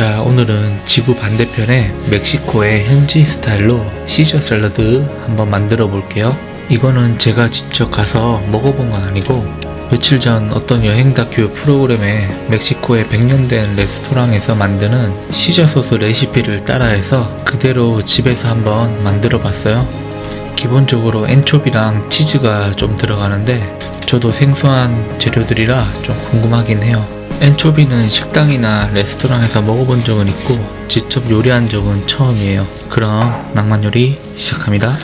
자, 오늘은 지구 반대편의 멕시코의 현지 스타일로 시저 샐러드 한번 만들어 볼게요. 이거는 제가 직접 가서 먹어본 건 아니고 며칠 전 어떤 여행 다큐 프로그램에 멕시코의 100년 된 레스토랑에서 만드는 시저 소스 레시피를 따라해서 그대로 집에서 한번 만들어 봤어요. 기본적으로 엔초비랑 치즈가 좀 들어가는데 저도 생소한 재료들이라 좀 궁금하긴 해요. 엔초비는 식당이나 레스토랑에서 먹어본 적은 있고 직접 요리한 적은 처음이에요. 그럼 낭만 요리 시작합니다.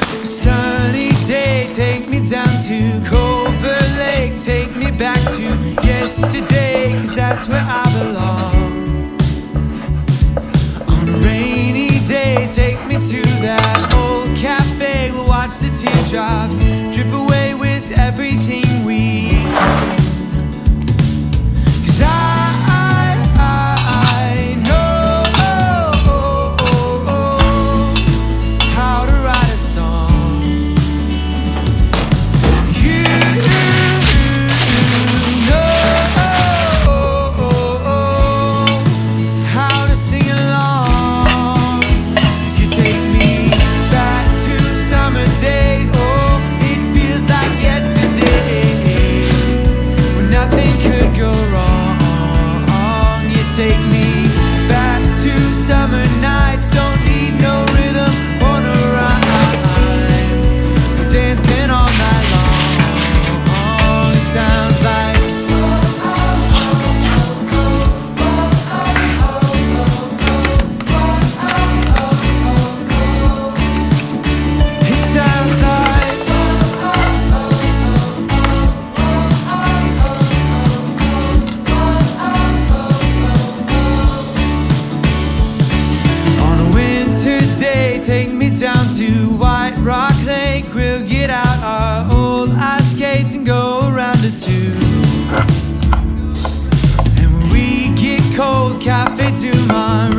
Cafe du Monde.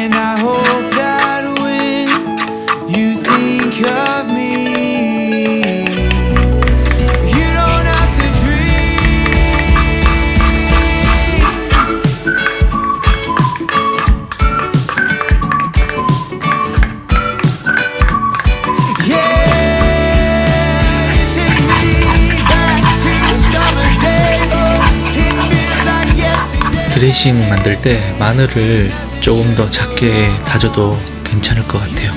And I hope that when you think of 드레싱 만들 때 마늘을 조금 더 작게 다져도 괜찮을 것 같아요.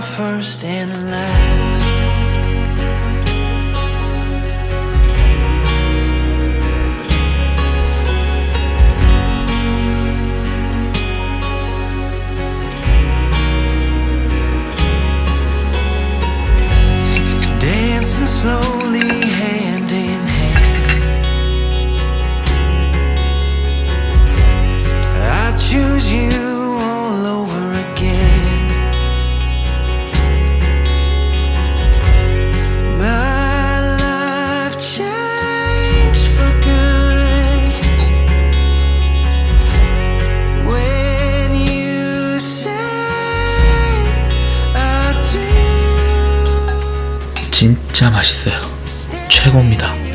first and last. 진짜 맛있어요. 최고입니다.